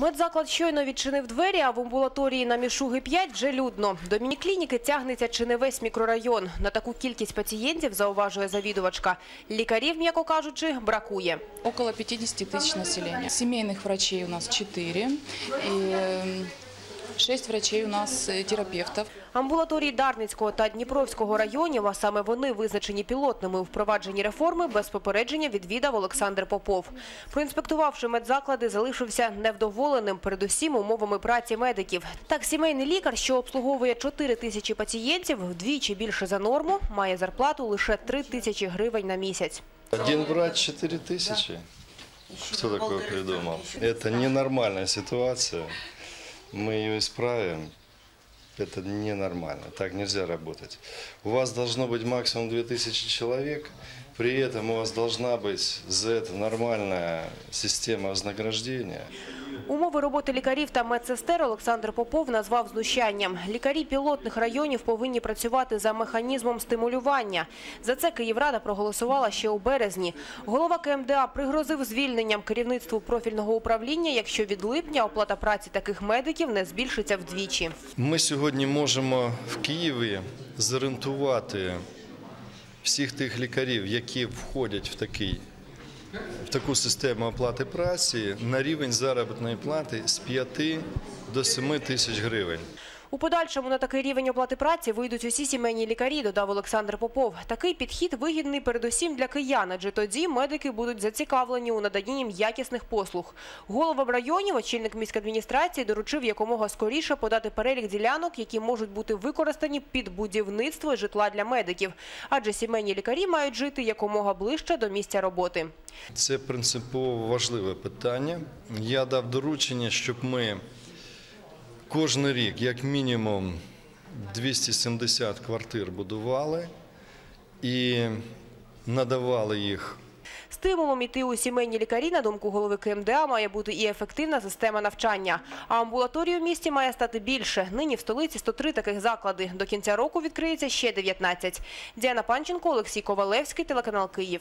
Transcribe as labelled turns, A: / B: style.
A: Медзаклад щойно відчинив двері, а в амбулаторії на Мішуги 5 вже людно. До мініклініки тягнеться чи не весь мікрорайон. На таку кількість пацієнтів, зауважує завідувачка, лікарів, м'яко кажучи, бракує.
B: Около 50 тисяч населення. Сімейних врачей у нас 4 и 6 врачей у нас э, терапевтов.
A: Амбулаторії Дарницького та Дніпровського районів, а саме вони визначені пілотними у впровадженні реформи, без попередження відвідав Олександр Попов. Проінспектувавши медзаклади, залишився невдоволеним передусім умовами праці медиків. Так, сімейний лікар, що обслуговує 4 тисячі пацієнтів, вдвічі більше за норму, має зарплату лише 3 тисячі гривень на місяць.
C: Один врач 4 тысячи. Кто такое придумал? Это ненормальная ситуация. Мы ее исправим. Это ненормально. Так нельзя работать. У вас должно быть максимум 2000 человек. При этом у вас должна быть за это нормальная система вознаграждения.
A: Умови роботи лікарів та медсестер Олександр Попов назвав знущанням. Лікарі пілотних районів повинні працювати за механізмом стимулювання. За це Київрада проголосувала ще у березні. Голова КМДА пригрозив звільненням керівництву профільного управління, якщо від липня оплата праці таких медиків не збільшиться вдвічі.
C: Ми сьогодні можемо в Києві зорієнтувати всіх тих лікарів, які входять в такий. В таку систему оплати праці на рівень заробітної плати з 5 до 7 тисяч гривень.
A: У подальшому на такий рівень оплати праці вийдуть усі сімейні лікарі, додав Олександр Попов. Такий підхід вигідний передусім для киян, адже тоді медики будуть зацікавлені у наданні їм якісних послуг. Головам районів очільник міськадміністрації доручив якомога скоріше подати перелік ділянок, які можуть бути використані під будівництво житла для медиків. Адже сімейні лікарі мають жити якомога ближче до місця роботи.
C: Це принципово важливе питання. Я дав доручення, щоб ми кожен рік, як мінімум, 270 квартир будували і надавали їх
A: Стимулом іти у сімейні лікарі, на думку голови КМДА, має бути і ефективна система навчання. А амбулаторій у місті має стати більше. Нині в столиці 103 таких заклади. До кінця року відкриється ще 19. Діана Панченко, Олексій Ковалевський, телеканал Київ.